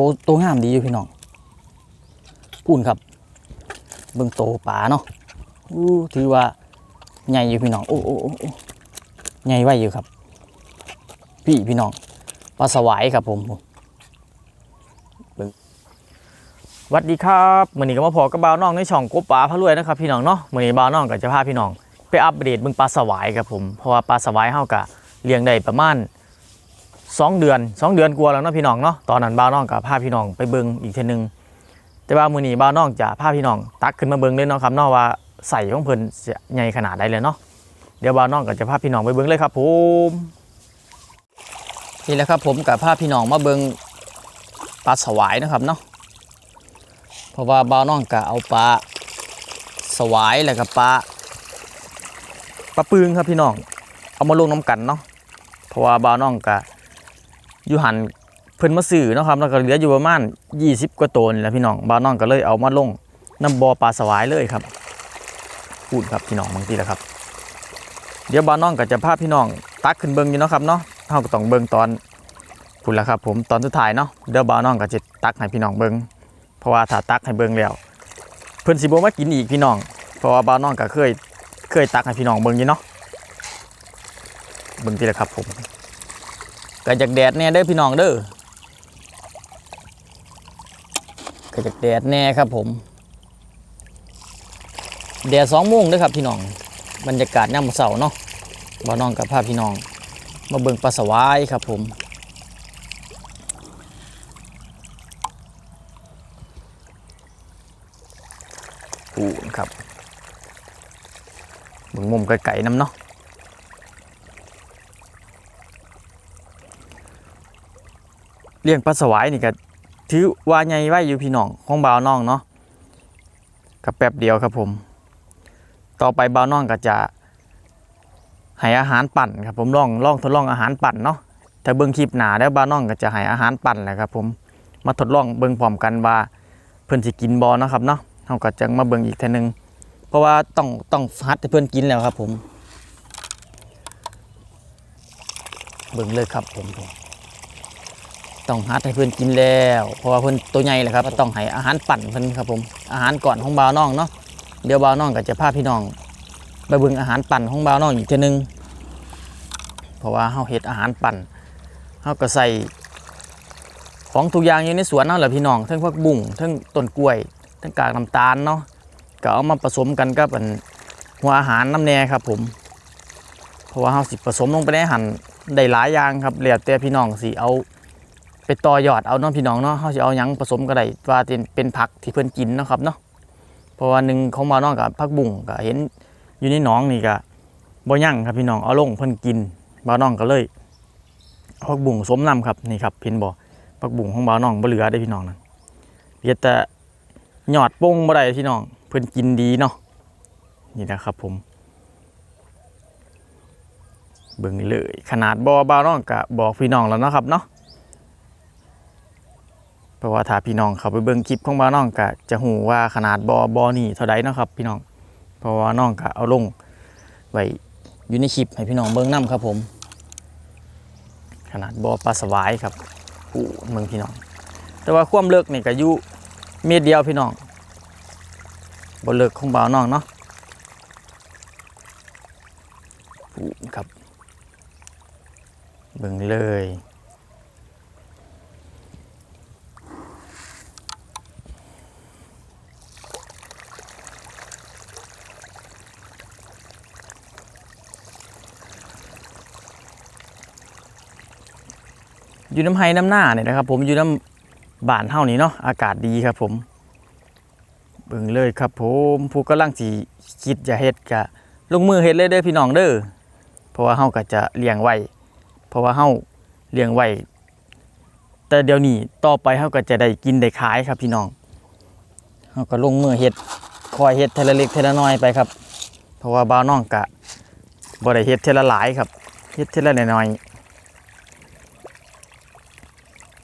ตัวตัวงามดีอยู่พี่น้องพูนครับ เบิ่งโตป่าเนาะอู้ถือว่าใหญ่อยู่พี่น้องโอ้โอ้โอ้ใหญ่ไว้อยู่ครับ พี่พี่น้องปลาสวายครับผมวัสดีครับมือนี้ก็มาพอกับบ่าวน้องในช่องกบป่าพะรวยนะครับพี่น้องเนาะมือนี้บ่าวน้องก็จะพาพี่น้อง ไปอัปเดตเบิ่งปลาสวายครับผมเพราะว่าปลาสวายเฮาก็เลี้ยงได้ประมาณ สองเดือนสองเดือนกลัวแล้วเนาะพี่น้องเนาะตอนนั้นบ่าน้องกับพาพี่น้องไปเบิงอีกเทนึงแต่ว่ามือนี้บ่าน้องจะพาพี่น้อง ตักขึ้นมาเบิงเลยเนาะครับเนาะว่าใส่ของเพิ่นจะใหญ่ขนาดใดเลยเนาะเดี๋ยวบ่าน้องก็จะพาพี่น้องไปเบิงเลยครับผมนี่แหละครับผมกับพาพี่น้องมาเบิงปลาสวายนะครับเนาะเพราะว่าบ่าน้องก็เอาปลาสวายแล้วก็ปลาปลาปึงครับพี่น้องเอามาลงน้ำกันเนาะเพราะว่าบ่าน้องก็ อยู่หันเพิ่นมาซื้อนะครับแล้วก็เหลืออยู่ประมาณ 20 กว่าตัวนี่แหละพี่น้องบ้านน้องก็เลยเอามาลงน้ำบ่อปลาสวายเลยครับพูดครับพี่น้องบางทีแหละครับ เดี๋ยวบ้านน้องก็จะพาพี่น้องตักขึ้นเบิงอยู่เนาะครับเนาะเฮาก็ต้องเบิงตอนพูดแล้วครับ ผมตอนสุดท้ายเนาะเดี๋ยวบ้านน้องก็จะตักให้พี่น้องเบิงเพราะว่าถ้าตักให้เบิงแล้วเพิ่นสิบ่มากินอีกพี่น้อง เพราะว่าบ้านน้องก็เคยเคยตักให้พี่น้องเบิงอยู่เนาะเบิงทีละครับผม ก็จากแดดแน่เด้อพี่น้องเด้อเก็จากแดดแน่ครับผมแดดสองโมงเด้อครับพี่น้องบรรยากาศย่ำเสาเนาะบ่น้องกับพาพี่น้อง มาเบิ่งปลาสวายครับผมปูนครับเบิ่งมุมไกลๆน้ำเนาะ เลี้ยงปลาสวายนี่ก็ถือว่าใหญ่ไว้อยู่พี่น้องของบ่าวน้องเนาะกับแป๊บเดียวครับผม ต่อไปบ่าวน้องก็จะให้อาหารปั่นครับผมลองลองทดลองอาหารปั่นเนาะถ้าเบิ่งคลิปหนาแล้วบ่าวน้องก็จะให้อาหารปั่นแหละครับผมมาทดลองเบิ่งพร้อมกันว่าเพิ่อนสิกินบ่เนาะครับเนาะเฮาก็จะมาเบิ่งอีกทื่อนึง เพราะว่าต้องต้องฮัดให้เพิ่อนกินแล้วครับผม เบิ่งเลยครับผมผม ต้องหัดให้เพื่อนกินแล้ว เพราะว่าเพื่อนตัวใหญ่แหละครับก็ต้องให้อาหารปั่นเพื่อนครับผมอาหารก่อนของบ่าวน้องเนาะเดี๋ยวบ่าวน้องก็จะพาพี่น้องไปเบิ่งอาหารปั่นของบ่าวน้องอีกเทีนึงเพราะว่าเฮาเฮ็ดอาหารปั่นเฮาก็ใส่ของทุกอย่างอยู่ในสวนเนาะแหละพี่น้องทั้งผักบุ้งทั้งต้นกล้วยทั้งกากน้ำตาลเนาะก็เอามาผสมกันกับอันหัวอาหารน้ำแน่ครับผม เพราะว่าเฮาสิผสมลงไปในอาหันได้หลายอย่างครับแล้วแต่พี่น้องสิเอา ไปต่อยอดเอาเนาะพี่น้องเนาะเขาจะเอายังผสมก็ได้ว่าเป็นเป็นผักที่เพิ่อนกินนะครับเนาะเพราะว่าหนึ่งของมาน้องกับผักบุ้งก็เห็นอยู่ในหนองนี่ก็บ่ยั่งครับพี่น้องเอาลงเพิ่อนกินบ่าน้องก็เลยผักบุ้งสมน้ำครับนี่ครับเห็นบ่ผักบุ้งของบ่าน้องบ่เหลือได้พี่น้องนั่นเหลือแต่ยอดโป่งบ่ได้พี่น้องเพิ่อนกินดีเนาะนี่นะครับผมเบิ่งเลยขนาดบ่บ่าน้องก็บอกพี่น้องแล้วนะครับเนาะ เพราะว่าถ้าพี่น้องเขาไปเบิ่งคลิปของบ้านน้องก็จะหูว่าขนาดบอบอนี่เท่าใดเนาะครับ พี่น้อง เพราะว่าน้องก็เอาลงไว้อยู่ในคลิปให้พี่น้องเบิ่งนํครับผม ขนาดบอปลาสวายครับอู้เมืองพี่น้อง แต่ว่าความเลิกนี่ก็อยู่เมตรเดียวพี่น้องบ่เลิกของบ่าวน้องเนาะอู้ครับ เบิ่งเลย อยู่น้ำไฮน้ำหน้าเนี่ยนะครับ ผมอยู่น้ำบานเท่านี้เนาะอากาศดีครับ ผมเบิ่งเลยครับ ผมผู้กำลังสีคิดจะเฮ็ดกะลงมือเฮ็ดเลยเด้อพี่น้องเด้อเพราะว่าเฮาก็จะเลี้ยงไว้เพราะว่าเฮาเลี้ยงไว้แต่เดี๋ยวนี้ต่อไปเฮาก็จะได้กินได้ขายครับพี่น้องเฮาก็ลงมือเฮ็ดคอยเฮ็ดเทละเล็กเทละน้อยไปครับ เพราะว่าบ่าวน้องกะบ่ได้เฮ็ดเทละหลายครับเฮ็ดเทละน้อยๆ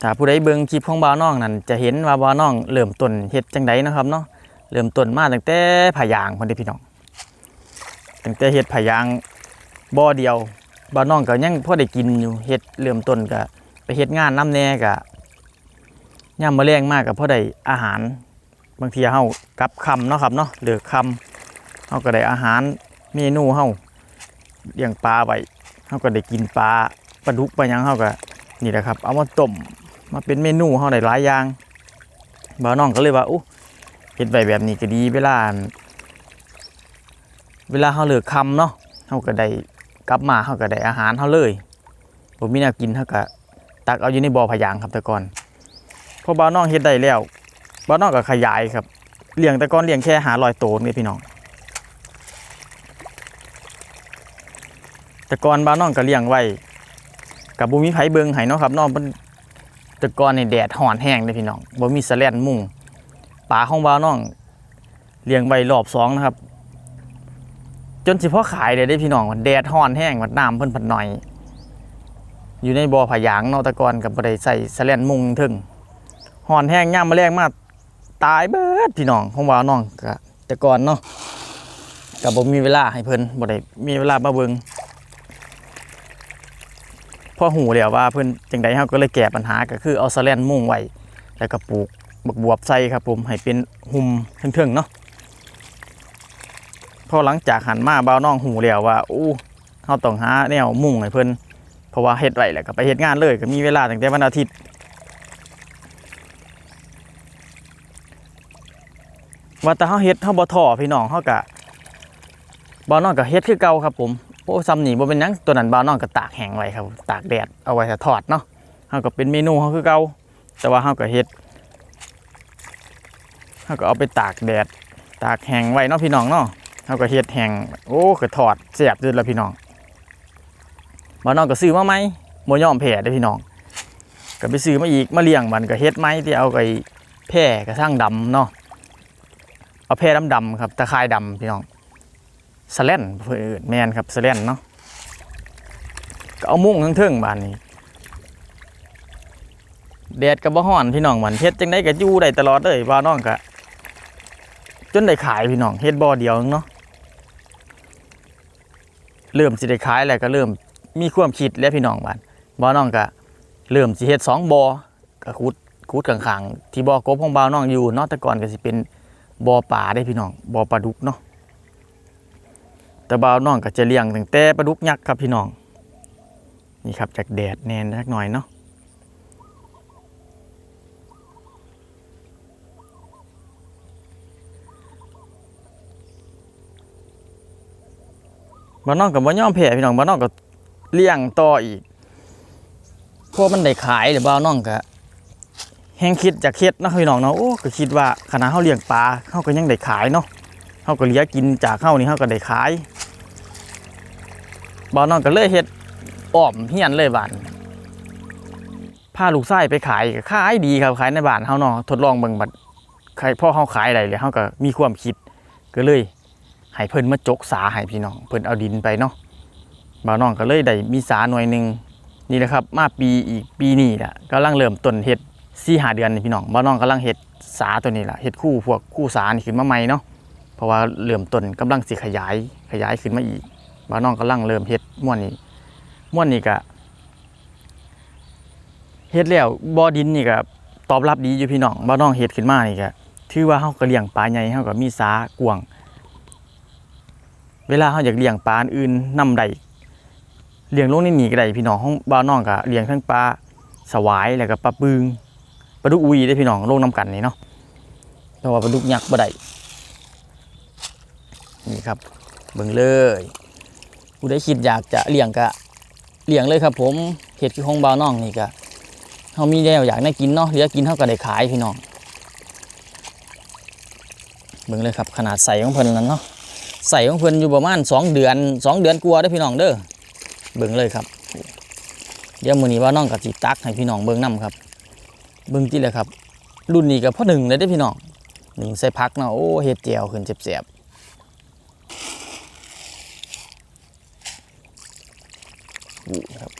ถ้าผู้ใดเบิ่งคลิปของบ่าวน้องนั่นจะเห็นว่าบ่าวน้องเริ่มต้นเฮ็ดจังไดนะครับเนาะเริ่มต้นมาตั้งแต่ผายางพุ่นเด้อพี่น้องตั้งแต่เฮ็ดผายางบ่อเดียวบ่าวน้องก็ยังพอได้กินอยู่เฮ็ดเริ่มต้นก็ไปเฮ็ดงานน้ำแน่ก็ย่ำมาแรงมากกับพ่อได้อาหาร บางทีเฮากลับคำเนาะครับเนาะเหลือคำเฮาก็ได้อาหารเมนูเฮาเลี้ยงปลาไว้เฮาก็ได้กินปลาปลาดุกปลายังเฮาก็นี่แหละครับ เอามาต้ม มาเป็นเมนูเฮาได้หลายอย่างบ่าวน้องก็เลยว่าอู้เฮ็ดไว้แบบนี้ก็ดีเวลานเวลาเฮาเลิกคำเนาะเฮาก็ได้กลับมาเฮาก็ได้อาหารเฮาเลยบ่มีแนวกินเฮาก็ตักเอาอยู่ในบ่อพยางครับแต่ก่อนพอบ่าวน้องเฮ็ดได้แล้วบ่าวน้องก็ขยายครับเลี้ยงแต่ก่อนเลี้ยงแค่หา100ตัวนี่พี่น้องแต่ก่อนบ้านน้องก็เลี้ยงไว้กับบุมีไผเบิงให้เนาะครับน้องมัน แต่ก่อนนี่แดดห่อนแห้งเลยพี่น้องบ่มีสแลนมุงปลาของบ้านน้องเลี้ยงไว้รอบสองนะครับ จนสิพอขายได้ได้พี่น้องแดดห่อนแห้งมันน้ำเพิ่นพันหน่อย อยู่ในบ่อผายางเนาะต่ก่อนกับบ่ได้ใส่สแลนมุงถึงห่อนแห้งย่ามมาแรงมากตายเบิดพี่น้องของบ้านน้องก็แต่ก่อนเนาะก็บ่มีเวลาให้เพิ่นบ่ได้มีเวลามาเบิง พอหูแล้วว่าเพิ่นจังใดเฮาก็เลยแก้ปัญหาก็คือเอาสแลนมุ่งไว้แล้วก็ปลูกบักบวบใส่ครับผมให้เป็นหุ่มเทิงๆเนาะพอหลังจากหันมาบ่าวน้องหูแล้วว่าอู้เฮาต้องหาแนวมุ่งให้เพิ่นเพราะว่าเฮ็ดไว้แล้วก็ไปเฮ็ดงานเลยก็มีเวลาตั้งแต่วันอาทิตย์ว่าแต่เฮาเฮ็ดเฮาบ่ท้อพี่น้องเฮาก็บ่าวน้องก็เฮ็ดคือเก่าครับผม โอ้ซ้ำนี่บ่เป็นยังตัวนั้นบ่าวน้องก็ตากแห้งไว้ครับ ตากแดดเอาไว้ถ้าทอดเนาะเฮาก็เป็นเมนูเฮาคือเก่าแต่ว่าเฮาก็เฮ็ดเฮาก็เอาไปตากแดด ตากแห้งไว้เนาะพี่น้องเนาะเฮาก็เฮ็ดแห้งโอ้ก็ทอดแซ่บเด้อละพี่น้องบ่าวน้องก็ซื้อมาใหม่บ่ยอมแพ้เด้อพี่น้องก็ไปซื้อมาอีกมาเลี้ยงมันก็เฮ็ดไหมที่เอาไอ้แพร่กระทั่งดำเนาะเอาแพร่ดำๆครับตะข่ายดำพี่น้อง สแลนเพื่อนแมนครับสแลนเนาะก็เอามุ้งทั้งเทิงบานนี้แดดกับบ่ฮ้อนพี่น้องมันเฮ็ดจังได้ก็อยู่ได้ตลอดเลยว่าน้องก็จนได้ขายพี่น้องเฮ็ดบ่อเดียวเนาะเริ่มสิได้ขายแล้วก็เริ่มมีความคิดแล้วพี่น้องบานบ่น้องก็เริ่มสิเฮ็ดสองบ่อก็ขุดขุดข้างๆที่บ่อกบของบ่าวน้องอยู่เนาะแต่ก่อนก็สิเป็นบ่อป่าได้พี่น้องบ่อปลาดุกเนาะ แต่บ่าวน้องก็จะเลี้ยงตั้งแต่ปลาดุกยักษ์ครับพี่น้อง นี่ครับจากแดดแนนสักหน่อยเนาะบ่าวน้องกับบ่ยอมแพ้พี่น้องบ่าวน้องก็เลี้ยงต่ออีกพวกมันได้ขายหรือบ่าวน้องก็แฮงคิดจากเฮ็ดนะพี่น้องเนาะโอ้ก็คิดว่าขณะเฮาเลี้ยงปลาเฮาก็ยังได้ขายเนาะ เฮาก็เหลือกินจากเฮานี่เฮาก็ได้ขายบ่าน้องก็เลยเฮ็ดอ้อมเฮียนเลยบ้านพาลูกชายไปขายขายดีครับขายในบ้านเฮาเนาะทดลองเบิ่งบัดใครพ่อเฮาขายได้เลยเฮาก็มีความคิดก็เลยให้เพิ่นมาจกสาให้พี่น้องเพิ่นเอาดินไปเนาะบ่าวน้องก็เลยได้มีสาหน่วยหนึ่งนี่แหละครับ มาปีอีกปีนี้แหละกำลังเริ่มต้นเฮ็ด4 5เดือนนี่พี่น้องบ่าวน้องกำลังเฮ็ดสาตัวนี้แหละเฮ็ดคู่พวกคู่สานี่ขึ้นมาใหม่เนาะ เพราะว่าเริ่มต้นกำลังสิขยายขยายขึ้นมาอีกบ้านน้องกำลังเริ่มเฮ็ดม่วนนี้ม่วนนี้ก็เฮ็ดแล้วบ่อดินนี่ก็ตอบรับดีอยู่พี่น้องบ้านน้องเฮ็ดขึ้นมานี่ก็ถือว่าเฮาก็เลี้ยงปลาใหญ่เฮาก็มีสากวง เวลาเฮาอยากเลี้ยงปลายอื่นนำได้เลี้ยงลงในนี่ก็ได้พี่น้องของบ้านน้องก็เลี้ยงทั้งปลาสวายแล้วก็ปลาปึงปลาดุกอุยได้พี่น้องลงนํกันนี่เนาะแต่ว่าปลาดุกยักษ์บ่ได้ นี่ครับเบิ่งเลยผู้ได้คิดอยากจะเลี้ยงก็เลี้ยงเลยครับ ผมเห็ดคือของบาวน้องนี่ก็เฮามีแล้วอยากได้กินเนาะเหลือกินเฮาก็ได้ขายพี่น้องเบิ่งเลยครับขนาดใส่ของเพิ่นนั้นเนาะใส่ของเพิ่นอยู่ประมาณ 2 เดือน 2 เดือนกว่าเด้พี่น้องเด้อเบิ่งเลยครับ เดี๋ยวมื้อนี้บ่าวน้องก็สิตักให้พี่น้องเบิ่งนํครับ เบิ่งติเลยครับ รุ่นนี้ก็พอหนึ่งเลยเด้พี่น้องหนึ่งใส่ผักเนาะโอ้เฮ็ดแจ่วขึ้นแซ่บๆ อยู่นะครับ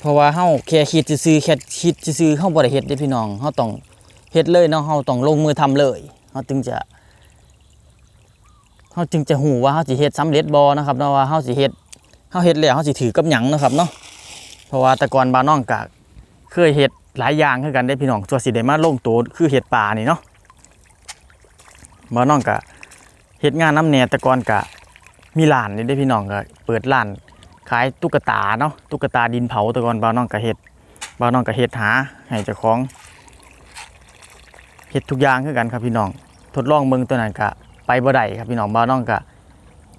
เพราะว่าเฮาแค่คิดซื่อแค่คิดซื่อเฮาบ่ได้เฮ็ดเด้พี่น้องเฮาต้องเฮ็ดเลยเนาะเฮาต้องลงมือทำเลยเฮาถึงจะเฮาจึงจะฮู้ว่าเฮาสิเฮ็ดสำเร็จบ่นะครับเนาะว่าเฮาสิเฮ็ดเฮาเฮ็ดแล้วเฮาสิถือกับหยังนะครับเนาะเพราะว่าแต่ก่อนบ้านน้องก็เคยเฮ็ดหลายอย่างคือกันได้พี่น้องตัวสิได้มาลงตัวคือเฮ็ดปลานี่เนาะบ้านน้องก็เฮ็ดงานน้ำแหน่แต่ก่อนก็มีร้านนี่ได้พี่น้องก็เปิดร้าน ขายตุ๊กตาเนาะตุ๊กตาดินเผาต่ก่อนบ้านน้องก็เฮ็ดบ้านน้องก็เฮ็ดหาให้เจ้าของเฮ็ดทุกอย่างคือกันครับพี่น้อง ทดลองเบิ่งตัวนั้นก็ไปบ่ได้ครับพี่น้องบ้านน้องก็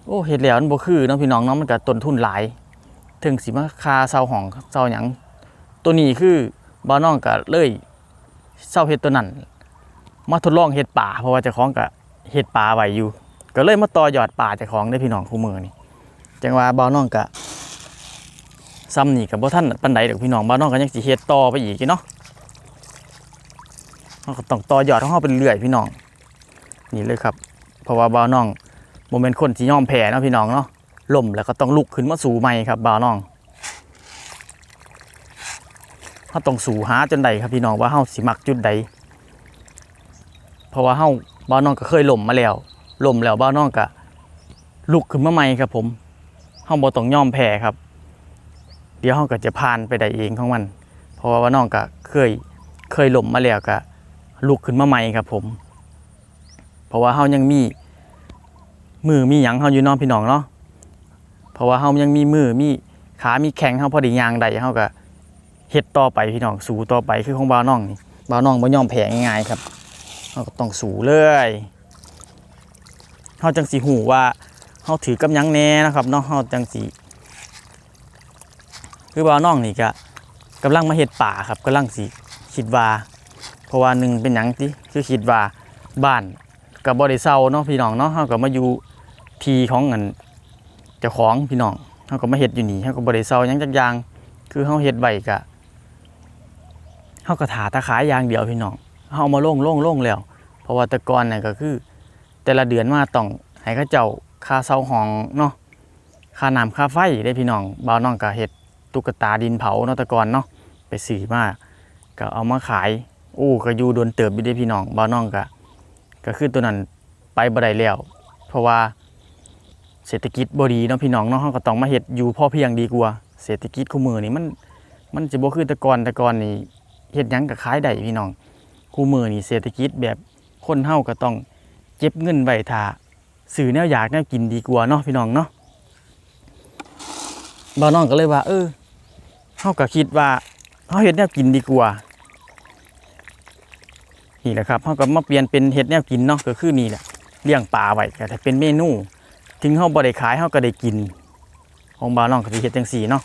โอ้เฮ็ดแล้วมันบ่คือเนาะพี่น้องเนาะมันก็ต้นทุนหลาย ถึงสิมาคาเซาห้องเซาหยังตัวนี้คือบ่าน้องก็เลยเซาเฮ็ดตัวนั้นมาทดลองเฮ็ดป่าเพราะว่าเจ้าของก็เฮ็ดป่าไว้อยู่ ก็เลยมาต่อยอดป่าเจ้าของได้พี่น้องคู่มือนี่จังว่าบ่าน้องก็ ซ้ำนี่ก็บ่ทันปานใดดอกพี่น้องบ่าวน้องก็ยังสิเฮ็ดต่อไปอีกเนาะเฮาก็ต้องต่อยอดของเฮาไปเรื่อยพี่น้อง นี่เลยครับ เพราะว่าบ่าวน้องโมเมนต์คนที่ยอมแพ้เนาะพี่น้องเนาะล่มแล้วก็ต้องลุกขึ้นมาสู่ใหม่ครับบ่าวน้องเขาต้องสู่หาจนใดครับพี่น้องว่าเฮาสิมักจุดใด เพราะว่าเฮาบ่าวน้องก็เคยล่มมาแล้วล่มแล้วบ่าวน้องก็ลุกขึ้นมาใหม่ครับผมเฮาบ่ต้องย่อมแพ้ครับ เดี๋ยวเฮาก็จะผ่านไปได้เองของมัน เพราะว่าบ่าวน้องก็เคยเคยหล่มมาแล้วก็ลุกขึ้นมาใหม่ครับผม เพราะว่าเฮายังมี มือมีหยังเฮาอยู่น้องพี่น้องเนาะเพราะว่าเฮายังมีมือมีขามีแข้งเฮาพอด้ย่างได้เฮาก็เฮ็ดต่อไปพี่น้องสู้ต่อไปคือของบ่าวน้องนี่บ่าวน้องบ่ยอมแพ้ง่ายๆครับเฮาก็ต้องสู้เลยเฮาจังสิฮู้ว่าเฮาถือกับหยังแน่นะครับเนาะเฮาจังสิ คือบ่าน้องนี่ก็กำลังมาเฮ็ดป่าครับกำลังสิคิดว่า เพราะว่าหนึ่งเป็นหยังติคือคิดว่าบ้านกับบริเซาเนาะพี่น้องเนาะเฮาก็มาอยู่ทีของเงินเจ้าของพี่น้องเฮาก็มาเฮ็ดอยู่นี่เฮาก็บ่ได้เซายังจักอย่าง คือเฮาเฮ็ดไว้ก็เฮาก็ถาตะขายยางเดียวพี่น้องเฮาเอามาลงโล่งโล่งแล้ว เพราะว่าต่ก่อนน่ะก็คือ แต่ละเดือนมาต้องให้เขาเจ้าค่าเซาห้องเนาะค่าน้ำค่าไฟได้พี่น้องบ่าวน้องก็เฮ็ด ตุ๊กตาดินเผาเนาะต่ก่อนเนาะไปซื้อมาก็เอามาขายโอ้ก็อยู่โดนเติบอยู่ได้พี่น้องบ่าน้องก็ก็คือตัวนั้นไปบ่ได้แล้ว เพราะว่าเศรษฐกิจบ่ดีเนาะพี่น้องเนาะเราก็ต้องมาเฮ็ดอยู่พ่อเพียงดีกว่า เศรษฐกิจคู่มือนี่มันมันจะบ่คือต่ก่อนต่ก่อนนี่เฮ็ดหยังก็ขายได้พี่น้องคู่มือนี่เศรษฐกิจแบบคนเฮาก็ต้องเก็บเงินไว้ท่าซื้อแนวอยากแนวกินดีกว่าเนาะพี่น้องเนาะบ่าน้องก็เลยว่าเออ เฮาก็คิดว่าเฮาเฮ็ดแนวกินดีกว่านี่แหละครับเขาก็มาเปลี่ยนเป็นเห็ดแนวกินเนาะก็คือนี่แหละเลี้ยงปลาไว้ก็ถ้าเป็นเมนูถึงเขาบ่ได้ขายเขาก็ได้กิน ของบ้านน้องก็สิเฮ็ดจังซี่เนาะ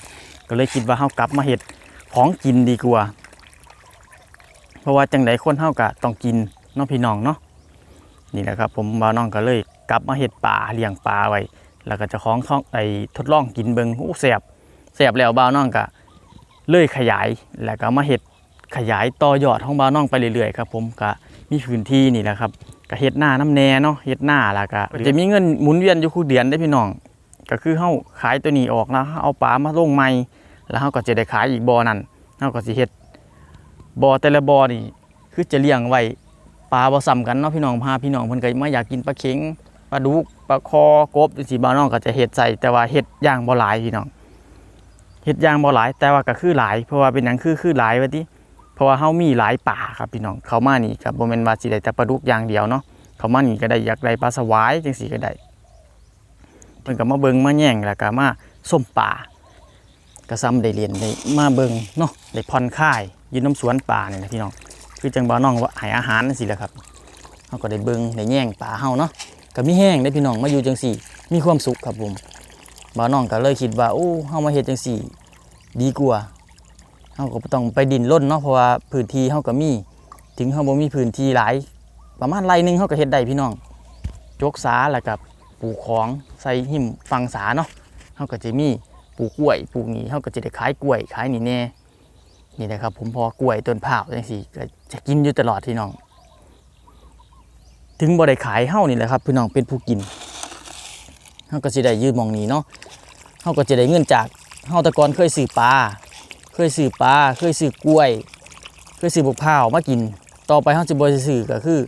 ก็เลยคิดว่าเขากลับมาเฮ็ดของกินดีกว่า เพราะว่าจังไดคนเฮาก็ต้องกินเนาะพี่น้องเนาะนี่แหละครับ ผมบ้านน้องก็เลยกลับมาเฮ็ดปลาเลี้ยงปลาไว้ แล้วก็จะของท้องไอ้ทดลองกินเบิงโอ้แซ่บแซ่บแล้วบ้านน้องก็ เลยขยายแล้วก็มาเฮ็ดขยายต่อยอดของบ้านน้องไปเรื่อยๆครับผมก็มีพื้นที่นี่แหละครับก็เฮ็ดหน้าน้ำแน่เนาะเฮ็ดหน้าแล้วก็จะมีเงินหมุนเวียนอยู่คู่เดือนได้อพี่น้อง ก็คือเฮาขายตัวนี้ออกแล้วเฮาเอาปลามาลงใหม่แล้วเฮาก็จะได้ขายอีกบ่อนั้นเฮาก็สิเฮ็ดบ่อแต่ละบ่อนี่คือจะเลี้ยงไว้ปลาบ่ซ้ำกันเนาะพี่น้องพาพี่น้องเพิ่นก็มาอยากกินปลาเข็งปลาดุกปลาคอกบจังซี่บ้านน้องก็จะเฮ็ดใส่แต่ว่าเฮ็ดอย่างบ่หลายพี่น้อง เฮ็ดยางบ่หลาย แต่ว่าก็คือหลาย เพราะว่าเป็นหยังคือคือหลายว่าติเพราะว่าเฮามีหลายป่าครับพี่น้องเขามานี่ครับบ่แม่นว่าสิได้แต่ปลาดุกอย่างเดียวเนาะเขามานี่ก็ได้อยากได้ปลาสวายจังซี่ก็ได้เพิ่นก็มาเบิ่งมาแย่งแล้วก็มาส้มป่าก็ซ้ำได้เรียนได้มาเบิ่งเนาะได้ผ่อนคลายยู่น้ำสวนป่านี่นะพี่น้องคือจังบ่าวน้องว่าให้อาหารจังซี่แหละครับเฮาก็ได้เบิ่งได้แย่งป่าเฮาเนาะก็มีแห้งได้พี่น้องมาอยู่จังซี่ มีความสุขครับผม บ่าวน้องก็เลยคิดว่าโอ้เฮามาเฮ็ดจังซี่ ดีกว่าเฮาก็บ่ต้องไปดินร่นเนาะเพราะว่าพื้นที่เฮาก็มี ถึงเฮาบ่มีพื้นที่หลาย ประมาณไร่หนึงเฮาก็เฮ็ดได้พี่น้องจกสาแล้วก็ปลูกของใส่หิมฟังสาเนาะเฮาก็จะมีปลูกกล้วยปลูกนี้เฮาก็จะได้ขายกล้วยขายนี่แน่นี่นะครับผมพอกล้วยต้นพร้าจังซี่ก็จะกินอยู่ตลอดพี่น้อง ถึงบ่ได้ขายเฮานี่แหละครับพี่น้องเป็นผู้กินเฮาก็สิได้ยืมมองนี้เนาะ เฮาก็จะได้เงินจากเฮาต่ก่อนเคยซื้อปลาเคยซื้อปลาเคยซื้อกล้วย เคยซื้อบุกพร้าวมากิน ต่อไปเฮาจะบ่ได้ซื้อก็คือ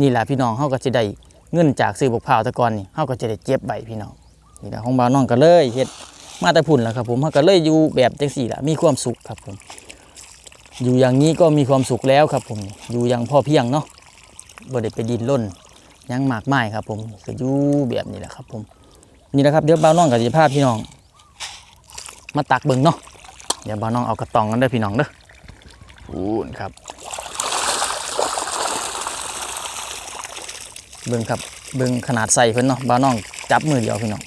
นี่แหละพี่น้องเฮาก็จะได้เงินจากซื้อบุกพร้าวต่ก่อนนี่เฮาก็จะได้เก็บไว้พี่น้องนี่แหละของบ่าวน้องก็เลยเฮ็ดมาแต่พุ่นแล้วครับผมเขาก็เลยอยู่แบบจังสี่ละมีความสุขครับผม อยู่อย่างนี้ก็มีความสุขแล้วครับผมอยู่อย่างพ่อเพียงเนาะบ่ได้ไปดินร่นยังมากมายครับผมก็อยู่แบบนี้แหละครับผมนี่นะครับเดี๋ยวบ่าวน้องกับจะพาพี่น้อง มาตักเบิ่งเนาะเดี๋ยวบ่าวน้องเอากระตองกันเด้อพี่น้องเด้ออูนครับเบิ่งครับเบิ่งขนาดใส่เพิ่นเนาะบ่าวน้องจับมือเดียวพี่น้อง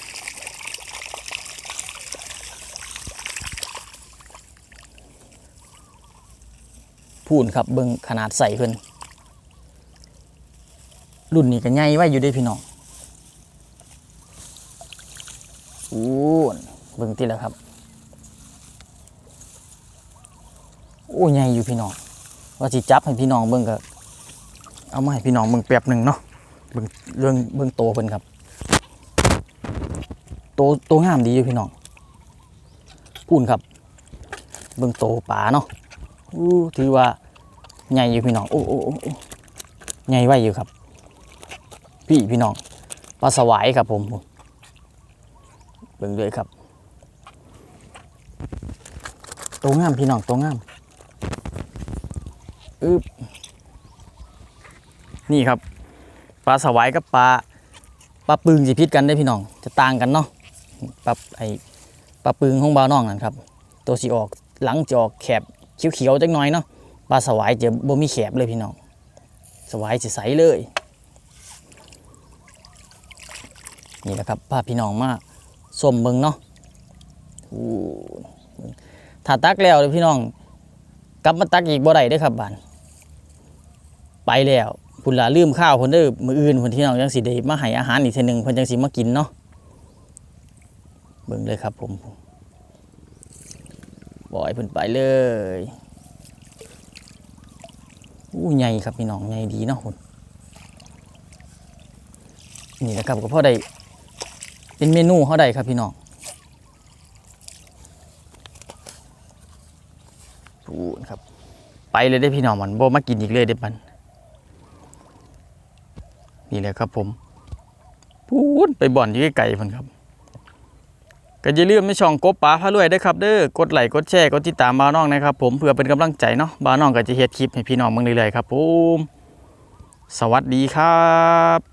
พูนครับเบิ่งขนาดใส่เพิ่นรุ่นนี้ก็ใหญ่ไว้อยู่เด้พี่น้องอูนเบิ่งติแล้วครับ อ้ใหญ่อยู่พี่น้องว่าสิจับให้พี่น้องเบิ่งก็เอามาให้พี่น้องเบิ่งแป๊บหนึ่งเนาะเบิ่งเรื่องเบิ่งโตเพิ่นครับโตโตงามดีอยู่พี่น้องพูนครับ เบิ่งโตป่าเนาะอู้ถือว่าใหญ่อยู่พี่น้องโอ้โอ้โอ้โอ้ใหญ่ไว้อยู่ครับ พี่พี่น้องปลาสวายครับผมเบิ่งด้วยครับ โตงามพี่น้องโตงาม อึบนี่ครับ ปลาสวายกับปลาปลาปึงสิพิษกันได้พี่น้อง จะต่างกันเนาะปลาไอปลาปึงของบ่าวน้องนั่นครับ ตัวสีออกหลังจะออกแคบเขียวๆจักหน่อยเนาะปลาสวายจะบ่มีแคบเลยพี่น้อง สวายจะใสเลยนี่แหละครับพาพี่น้องมาส้มเบิงเนาะถ้าตักแล้วเด้อพี่น้อง กลับมาตักอีกบ่ได้เด้อครับบ้าน ไปแล้วพุ่นละลืมข้าวเพิ่นเด้อมืออื่นเพิ่นที่น้องจังสิได้มาให้อาหารอีกเทื่อหนึงเพิ่นจังสิมากินเนาะเบิ่งเลยครับผมปล่อยเพิ่นไปเลยอู้ใหญ่ครับพี่น้องใหญ่ดีเนาะพุ่นนี่นะครับก็พ่อได้เป็นเมนูเฮาได้ครับพี่น้องพูนครับ ไปเลยได้พี่น้องมันบ่มากินอีกเลยเด้อปัน นี่แหละครับผมพูดไปบ่อนอยู่ไกลๆพันครับก็อย่าลืมไม่ช่องกบป๋าพารวยด้ครับเด้อกดไลค์กดแชร์กดติดตามบ้านน้องนะครับผมเพื่อเป็นกำลังใจเนาะบ้านน้องก็จะเฮ็ดคลิปให้พี่น้องมึงเรื่อยๆครับผมสวัสดีครับ